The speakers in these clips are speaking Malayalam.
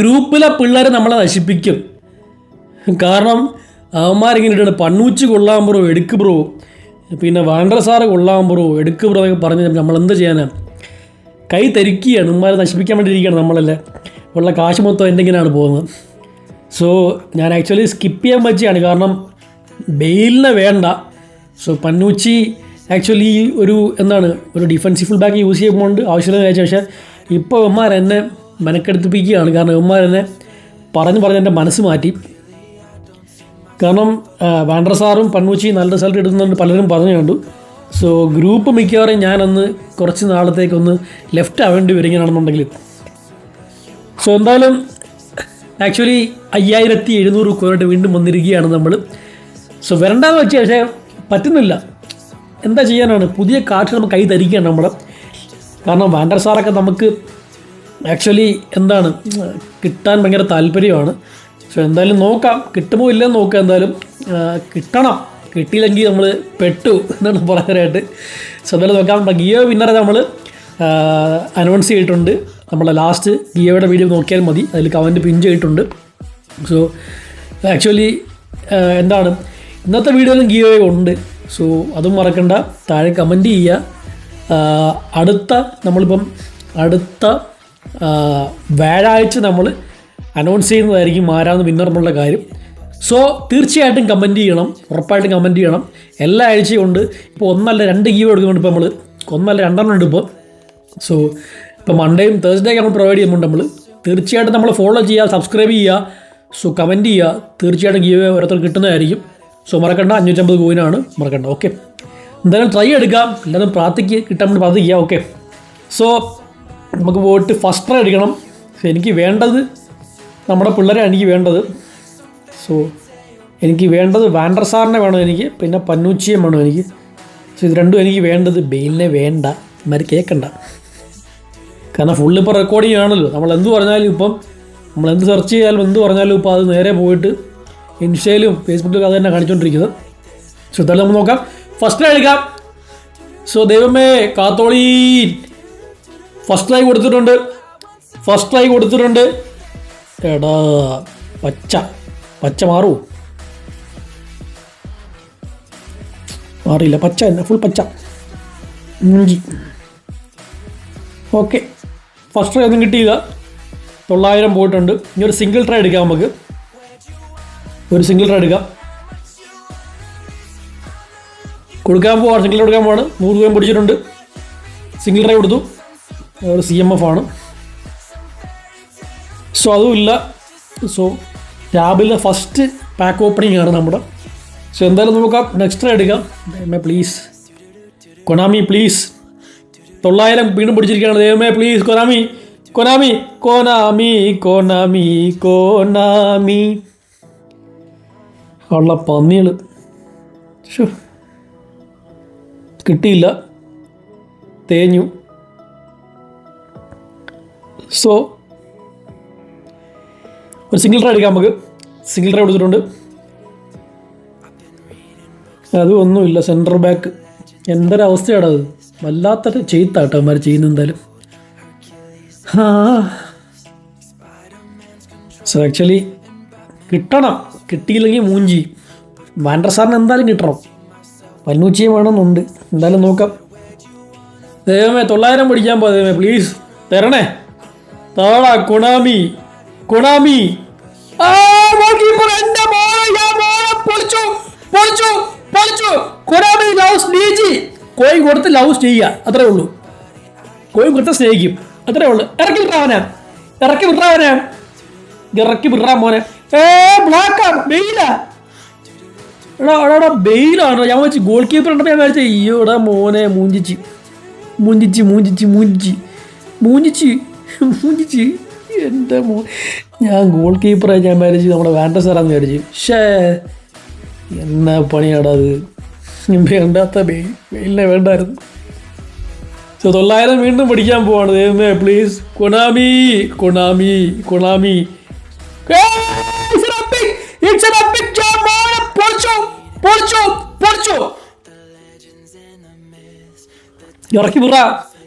ഗ്രൂപ്പിലെ പിള്ളേർ നമ്മളെ നശിപ്പിക്കും. കാരണം അവന്മാരിങ്ങനെ ഇട്ടാണ് പണ്ണൂച്ച് കൊള്ളാൻ ബ്രോ എടുക്ക് ബ്രോ. പിന്നെ വാണ്ടർ സാറ് കൊള്ളാൻ ബ്രോ എടുക്ക് ബ്രോ എന്നൊക്കെ പറഞ്ഞ് നമ്മൾ എന്ത് ചെയ്യാനാ? കൈ തരിക്കുകയാണ് ഉമ്മാരെ നശിപ്പിക്കാൻ വേണ്ടിയിരിക്കുകയാണ് നമ്മളല്ലേ. ഉള്ള കാശ് മൊത്തം എന്തെങ്കിലുമാണ് പോകുന്നത്. സോ ഞാൻ ആക്ച്വലി സ്കിപ്പ് ചെയ്യാൻ പറ്റിയാണ്. കാരണം ബെയിലിനെ വേണ്ട. സോ പന്നൂച്ചി ആക്ച്വലി ഒരു എന്താണ് ഒരു ഡിഫൻസീവ് ഫുൾ ബാക്ക് യൂസ് ചെയ്യുമ്പോൾ ആവശ്യമില്ലെന്ന് വിചാരിച്ചു പക്ഷേ ഇപ്പോൾ ഉമ്മാരെന്നെ മെനക്കെടുത്തിപ്പിക്കുകയാണ്. കാരണം ഇവന്മാർ എന്നെ പറഞ്ഞു പറഞ്ഞ് എന്റെ മനസ്സ് മാറ്റി. കാരണം വേണ്ട സാറും പണ്ണൂച്ചി നല്ല റിസൾട്ട് എടുക്കുന്നുണ്ട് പലരും പറഞ്ഞു കണ്ടു. സോ ഗ്രൂപ്പ് മിക്കവാറും ഞാനൊന്ന് കുറച്ച് നാളത്തേക്കൊന്ന് ലെഫ്റ്റ് ആവേണ്ടി വരികയാണെന്നുണ്ടെങ്കിൽ. സോ എന്തായാലും ആക്ച്വലി അയ്യായിരത്തി എഴുന്നൂറ് കോയിട്ട് വീണ്ടും വന്നിരിക്കുകയാണ് നമ്മൾ സോ വരണ്ടെന്ന് വെച്ചാൽ പക്ഷേ പറ്റുന്നില്ല. എന്താ ചെയ്യാനാണ്? പുതിയ കാർഡ് നമുക്ക് കൈ ധരിക്കുകയാണ് നമ്മൾ കാരണം വാൻഡർ സാറൊക്കെ നമുക്ക് ആക്ച്വലി എന്താണ്? കിട്ടാൻ ഭയങ്കര താല്പര്യമാണ്. സോ എന്തായാലും നോക്കാം. കിട്ടുമോ ഇല്ലെന്ന് നോക്കാം എന്തായാലും. കിട്ടണം. കിട്ടിയില്ലെങ്കിൽ നമ്മൾ പെട്ടു എന്നാണ് പറയാനായിട്ട്. സോ എന്തായാലും നോക്കാം. ഗിയോ വിന്നറെ നമ്മൾ അനൗൺസ് ചെയ്തിട്ടുണ്ട്. നമ്മളെ ലാസ്റ്റ് ഗിയോയുടെ വീഡിയോ നോക്കിയാൽ മതി. അതിൽ കമന്റ് പിൻ ചെയ്തിട്ടുണ്ട്. സോ ആക്ച്വലി എന്താണ്? ഇന്നത്തെ വീഡിയോയിലും ഗിയോ ഉണ്ട്. സോ അതും മറക്കണ്ട. താഴെ കമന്റ് ചെയ്യുക. അടുത്ത നമ്മളിപ്പം അടുത്ത വ്യാഴാഴ്ച നമ്മൾ അനൗൺസ് ചെയ്യുന്നതായിരിക്കും ആരാന്ന് വിന്നർ എന്നുള്ള കാര്യം. സോ തീർച്ചയായിട്ടും കമന്റ് ചെയ്യണം ഉറപ്പായിട്ടും കമന്റ് ചെയ്യണം. എല്ലാ ആഴ്ചയും ഉണ്ട്. ഇപ്പോൾ ഒന്നല്ല രണ്ട് ഗീവ് എടുക്കുന്നുണ്ട് ഇപ്പോൾ നമ്മൾ ഒന്നല്ല രണ്ടെണ്ണം ഉണ്ട് ഇപ്പോൾ സോ ഇപ്പോൾ മൺഡേയും തേഴ്സ്ഡേ നമ്മൾ പ്രൊവൈഡ് ചെയ്യുന്നുണ്ട് നമ്മൾ തീർച്ചയായിട്ടും നമ്മൾ ഫോളോ ചെയ്യുക സബ്സ്ക്രൈബ് ചെയ്യുക. സോ കമന്റ് ചെയ്യുക. തീർച്ചയായിട്ടും ഗീവ് ഓരോരുത്തർ കിട്ടുന്നതായിരിക്കും. സോ മറക്കണ്ട. അഞ്ഞൂറ്റമ്പത് കോയിനാണ് മറക്കണ്ട. ഓക്കെ എന്തായാലും ട്രൈ എടുക്കാം. എല്ലാവരും പ്രാർത്ഥിക്കുക കിട്ടാൻ വേണ്ടി പ്രാർത്ഥിക്കുക. ഓക്കെ സോ നമുക്ക് പോയിട്ട് ഫസ്റ്റ് ട്രൈ എടുക്കണം സോ എനിക്ക് വേണ്ടത് നമ്മുടെ പിള്ളേരെ എനിക്ക് വേണ്ടത്. സോ എനിക്ക് വേണ്ടത് വാൻഡർ സാറിനെ വേണം എനിക്ക് പിന്നെ പന്നൂച്ചിയെ വേണം എനിക്ക്. സോ ഇത് രണ്ടും എനിക്ക് വേണ്ടത് ബെയിലിനെ വേണ്ട. ഇമാര് കേൾക്കണ്ട കാരണം ഫുള്ള് ഇപ്പോൾ റെക്കോർഡിംഗ് ആണല്ലോ. നമ്മൾ എന്ത് പറഞ്ഞാലും ഇപ്പം നമ്മൾ എന്ത് സെർച്ച് ചെയ്താലും എന്ത് പറഞ്ഞാലും ഇപ്പോൾ അത് നേരെ പോയിട്ട് ഇൻസ്റ്റയിലും ഫേസ്ബുക്കിലും അത് തന്നെ കാണിച്ചുകൊണ്ടിരിക്കുന്നത് സോ എന്തായാലും നമുക്ക് നോക്കാം. ഫസ്റ്റ് എടുക്കാം സോ ദൈവമേ കാത്തോളീ ഫസ്റ്റ് ട്രൈ കൊടുത്തിട്ടുണ്ട്. ഫസ്റ്റ് ട്രൈ കൊടുത്തിട്ടുണ്ട്. എടാ പച്ച. പച്ച മാറൂ. മാറിയില്ല. പച്ച തന്നെ. ഫുൾ പച്ച. ഇഞ്ചി. ഓക്കെ ഫസ്റ്റ് ട്രൈ ഒന്നും കിട്ടിയില്ല. തൊള്ളായിരം പോയിട്ടുണ്ട്. ഇനി ഒരു സിംഗിൾ ട്രൈ എടുക്കാം നമുക്ക്. ഒരു സിംഗിൾ ട്രൈ എടുക്കാം. കൊടുക്കാൻ പോവാണ്. സിംഗിൾ കൊടുക്കാൻ പോവാണ്. നൂറ് രൂപയും പിടിച്ചിട്ടുണ്ട്. സിംഗിൾ ട്രൈ കൊടുത്തു. ഒരു സി എം എഫ് ആണ്. സോ അതുമില്ല. സോ രാവിലെ ഫസ്റ്റ് പാക്ക് ഓപ്പണിംഗ് ആണ് നമ്മുടെ. സോ എന്തായാലും നോക്കാം നെക്സ്റ്റ് എടുക്കാം. ദൈവമേ പ്ലീസ് കൊനാമി പ്ലീസ് തൊള്ളായിരം വീണ്ടും പിടിച്ചിരിക്കുകയാണ്. ദൈവമേ please Konami Konami Konami Konami Konami ഉള്ള പന്നികൾ കിട്ടിയില്ല. തേഞ്ഞു. സോ ഒരു സിംഗിൾ ട്രൈ എടുക്കാം നമുക്ക്. സിംഗിൾ ട്രൈ കൊടുത്തിട്ടുണ്ട്. അത് ഒന്നുമില്ല സെന്റർ ബാക്ക് എന്തൊരു എന്തൊരവസ്ഥയാണ് അത്? വല്ലാത്തൊരു ചെയ്ത്താട്ടോ അവന്മാർ ചെയ്യുന്ന എന്തായാലും. സോ ആക്ച്വലി കിട്ടണം. കിട്ടിയില്ലെങ്കിൽ മൂഞ്ചി. വാൻഡർ സാറിന് എന്തായാലും കിട്ടണം. പന്നൂച്ചിയും വേണമെന്നുണ്ട്. എന്തായാലും നോക്കാം. ദൈവമേ തൊള്ളായിരം പിടിക്കാൻ പോ ദൈവമേ പ്ലീസ് തരണേ. താടാ കൊണാമി കൊണാമി. കോയിൻ കൊടുത്ത് ലവ് സ്നേഹിക്കുക അത്രേ ഉള്ളൂ. കോയിൻ കൊടുത്ത് സ്നേഹിക്കും അത്രേ ഉള്ളൂ. ഇറക്കി വിട്ടാവനെ ഇറക്കി വിട്ടാവനെ ഇറക്കി വിട്ടാ മോനെ. ഏ ബ്ലാക്ക് ബെയിലാ എടാ എടാ, എടാ ബെയിലാണ് ഞാൻ വെച്ച് ഗോൾ കീപ്പർ ഉണ്ടപ്പോൾ ഞാൻ വിചാരിച്ചു അയ്യോ മോനെ മൂഞ്ചിച്ച്. മൂഞ്ചിച്ച് മൂഞ്ചിച്ച് മൂഞ്ചിച്ച്. മൂഞ്ചിച്ച്. എന്റെ മോ ഞാൻ ഗോൾ കീപ്പറായി ഞാൻ വിചാരിച്ച് നമ്മുടെ വേണ്ട സാറാന്ന് വിചാരിച്ചു. ഷേ എന്നാ പണിയാടാ അത്? വേണ്ടാത്ത ബെയിലിനെ വേണ്ടായിരുന്നു. സോ തൊള്ളായിരം വീണ്ടും പഠിക്കാൻ പോവാണ്. ദൈവമേ പ്ലീസ് കൊണാമി കൊണാമി കൊണാമി! ഇറക്കി വിട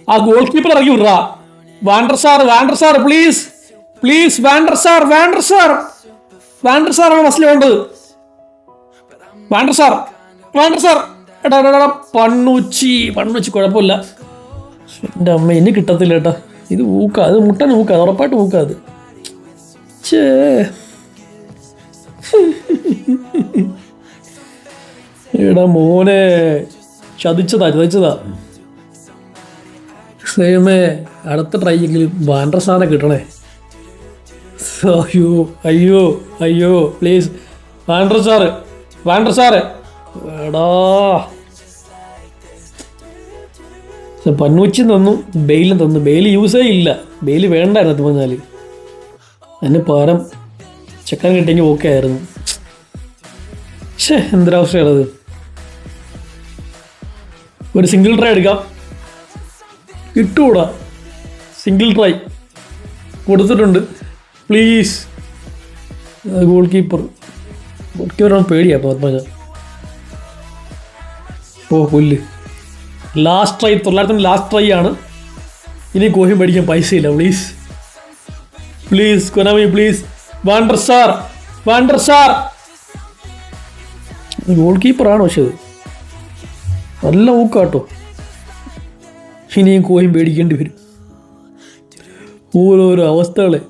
ആ ഗോൾ കീപ്പർ ഇറക്കി വിട Van der Sar Van der Sar please please Van der Sar Van der Sar. Van der സാറാണ് ഫസ്റ്റിൽ വേണ്ടത് വാണ്ടർ സാർ വാണ്ടർ സാർ. എടാ, എടാ പണ്ണുച്ചി പണ്ണുച്ചി കുഴപ്പമില്ല. എന്റെ അമ്മ ഇനി കിട്ടത്തില്ല ഏട്ടാ ഇത് ഊക്കാ അത് മുട്ടൻ ഊക്കാ ഉറപ്പായിട്ട് ഊക്കാ അത്. ചേ എടാ മോനെ. ചതിച്ചതാ ചതിച്ചതാ. സേമേ അടുത്ത ട്രൈയെങ്കിലും സാധനം കിട്ടണേ. അയ്യോ അയ്യോ അയ്യോ please Van der Sar Van der Sar. എടാ. പന്നൂച്ചി തന്നു ബെയിലും തന്നു. ബെയിൽ യൂസേ ഇല്ല. ബെയിൽ വേണ്ടായിരുന്നു പറഞ്ഞാൽ അതിന് പകരം ചെക്കൻ കിട്ടിയെങ്കിൽ ഓക്കെ ആയിരുന്നു. ഷേ എന്തൊരവസ്ഥയാണത് ഒരു സിംഗിൾ ട്രൈ എടുക്കാം. കിട്ടൂടാ സിംഗിൾ ട്രൈ കൊടുത്തിട്ടുണ്ട്. പ്ലീസ്. Goalkeeper. ഗോൾ കീപ്പറാണ് പേടിയാ പത്മജ. ഓ പുല്ല്. ലാസ്റ്റ് ട്രൈ തൊള്ളായിരത്തി ലാസ്റ്റ് ട്രൈ ആണ്. ഇനി കോഹി മേടിക്കാൻ പൈസയില്ല please please Konami please Van der Sar Van der Sar goal കീപ്പറാണ് പക്ഷേ നല്ല ഊക്കാട്ടോ. ഇനിയും കോയും പേടിക്കേണ്ടി വരും. ഓരോരോ അവസ്ഥകളെ.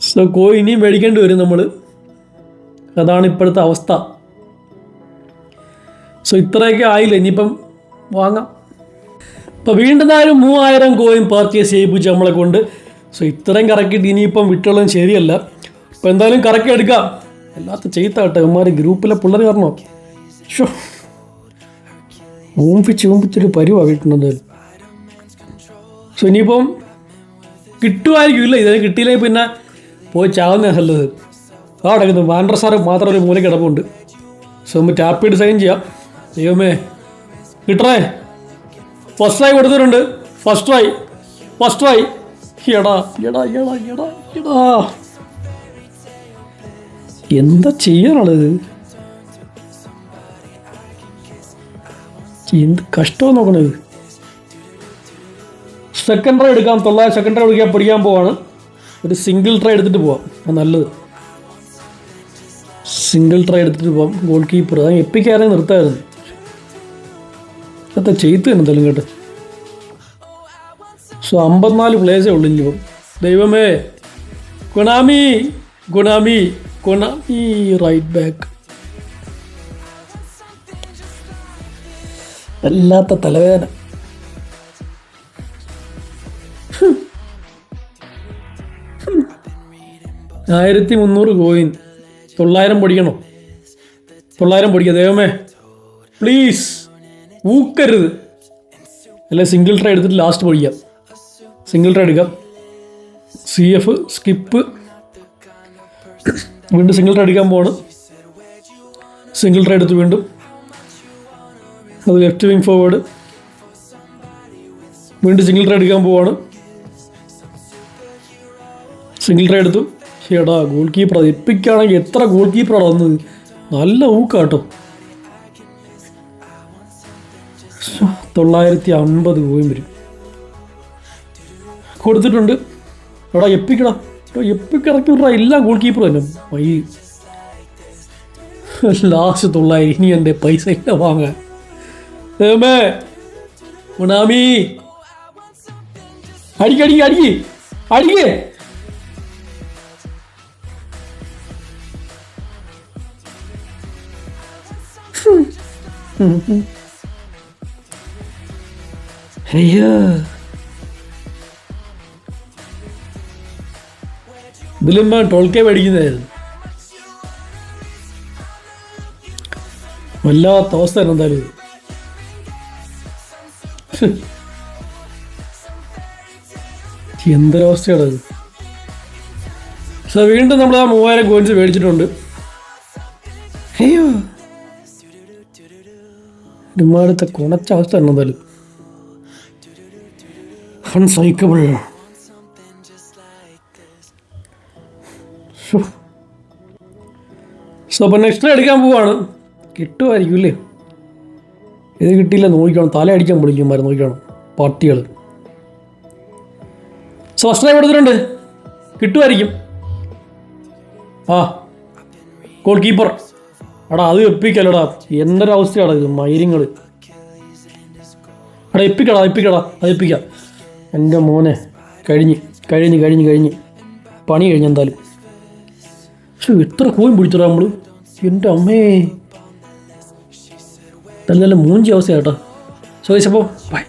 സോ കോ ഇനിയും മേടിക്കേണ്ടി വരും നമ്മൾ അതാണ് ഇപ്പോഴത്തെ അവസ്ഥ. സോ ഇത്രയൊക്കെ ആയില്ല? ഇനിയിപ്പം വാങ്ങാം. ഇപ്പൊ വീണ്ടും ആരും മൂവായിരം കോയിൻ പർച്ചേസ് ചെയ്യിപ്പിച്ചു നമ്മളെ കൊണ്ട്. സോ ഇത്രയും കറക്കിയിട്ട് ഇനിയിപ്പം വിട്ടുള്ളതും ശരിയല്ല. ഇപ്പൊ എന്തായാലും കറക്കി എടുക്കാം. അല്ലാത്ത ചെയ്ത്താട്ടെ ഇവന്മാർ ഗ്രൂപ്പിലെ പിള്ളേർ കാരണോ ഷോ ഊമ്പിച്ച് ഊമ്പിച്ചൊരു പരുവാ കിട്ടുന്നത്. സോ ഇനിയിപ്പം കിട്ടുമായിരിക്കും ഇല്ല ഇതിന് കിട്ടിയില്ലെങ്കിൽ പിന്നെ പോയി ചാവുന്ന നല്ലത്. ആ കിടക്കുന്നു മാൻഡ്ര സാറ് മാത്രം ഒരു മൂല കിടപ്പുണ്ട്. സോ നമ്മൾ ടാപ്പ് ചെയ്ത് സൈൻ ചെയ്യാം. ദൈവമേ കിട്ടണേ. ഫസ്റ്റ് ട്രൈ കൊടുത്തിട്ടുണ്ട്. ഫസ്റ്റ് ട്രൈ ഫസ്റ്റ് ട്രൈ എടാ എടാ എടാ എടാ എടാ. എന്താ ചെയ്യാനുള്ളത്? എന്ത് കഷ്ടം നോക്കണത്. സെക്കൻഡ് എടുക്കാം തൊള്ളായിരം സെക്കൻഡ് ട്രൈ എടുക്കാൻ പിടിക്കാൻ പോവാണ്. ഒരു സിംഗിൾ ട്രൈ എടുത്തിട്ട് പോവാം. അത് നല്ലത്. സിംഗിൾ ട്രൈ എടുത്തിട്ട് പോവാം. ഗോൾ കീപ്പർ അത് എപ്പിക്കാരെ നിർത്തായിരുന്നു. അത്ര തന്നെ എന്തായാലും കേട്ടോ. സോ അമ്പത്തിനാല് പ്ലേസേ ഉള്ളൂ ഇനിയിപ്പം ദൈവമേ ഗുണാമി ഗുണാമി ഗുണാമി റൈറ്റ് ബാക്ക് വല്ലാത്ത തലവേദന. ആയിരത്തി മുന്നൂറ് കോയിൻ. തൊള്ളായിരം പൊടിക്കണോ? തൊള്ളായിരം പൊടിക്കുക ദൈവമേ. പ്ലീസ് ഊക്കരുത്. അല്ലെ സിംഗിൾ ട്രൈ എടുത്തിട്ട് ലാസ്റ്റ് പൊടിക്കാം. സിംഗിൾ ട്രൈ എടുക്കാം. സി എഫ് സ്കിപ്പ് വീണ്ടും സിംഗിൾ ട്രൈ എടുക്കാൻ പോവാണ്. സിംഗിൾ ട്രൈ എടുത്ത് വീണ്ടും. അത് ലെഫ്റ്റ് വിങ് ഫോർവേഡ് വീണ്ടും സിംഗിൾ ട്രൈ എടുക്കാൻ പോവാണ്. സിംഗിൾ ട്രൈ എടുത്തു. എടാ ഗോൾ കീപ്പർ എപ്പിക്കാണെങ്കിൽ എത്ര ഗോൾ കീപ്പറാണ് വന്നത്. നല്ല ഊക്കാട്ടോ. തൊള്ളായിരത്തി അമ്പത് പോയും വരും. കൊടുത്തിട്ടുണ്ട്. എടാ എപ്പിക്കടാ? എടാ എപ്പിക്ക് വിടാ എല്ലാം ഗോൾ കീപ്പർ തന്നെ. പൈ ലാസ്റ്റ് തൊള്ളായിരം. ഇനി എന്റെ പൈസ ഇല്ല വാങ്ങാൻ. ഏമേ ഗുണാമി അടിക്കടിക്ക് അടിക്ക് അടിക്കേ. അയ്യോ. ഇതിലുമ്പോ വല്ലാത്ത അവസ്ഥ എന്തായാലും. എന്തൊരവസ്ഥയാണ് അത് സോ വീണ്ടും നമ്മൾ ആ മൂവായിരം കോയിൻസ് മേടിച്ചിട്ടുണ്ട്. അയ്യോ. ഒരുമാടത്തെ കുണച്ച അവസ്ഥ എന്തായാലും. അൺസൈക്കബിൾ സോ അപ്പൊ നെക്സ്റ്റ് എടുക്കാൻ പോവാണ്. കിട്ടുമായിരിക്കും അല്ലേ? ഇത് കിട്ടിയില്ല നോക്കിക്കണം. തല അടിക്കാൻ വിളിക്കുമായിരുന്നു നോക്കിക്കണം. പട്ടികൾ സ്പഷ്ടത കൊടുത്തിട്ടുണ്ട്? കിട്ടുമായിരിക്കും. ആ ഗോൾ കീപ്പർ എടാ അത് എപ്പിക്കല്ലടാ എന്തൊരു അവസ്ഥയാണ് ഇത് മൈരിങ്ങൾ എടാ എപ്പിക്കടാ എപ്പിക്കടാ അത് എപ്പിക്കാം. എന്റെ മോനെ കഴിഞ്ഞ് കഴിഞ്ഞ് കഴിഞ്ഞ് കഴിഞ്ഞ്. പണി കഴിഞ്ഞ് എന്തായാലും. പക്ഷെ എത്ര കോയും പിടിച്ചടാ നമ്മൾ എന്റെ അമ്മേ. നല്ല നല്ല മൂഞ്ചി അവസ്ഥയാട്ടോ സോ അപ്പോൾ ബൈ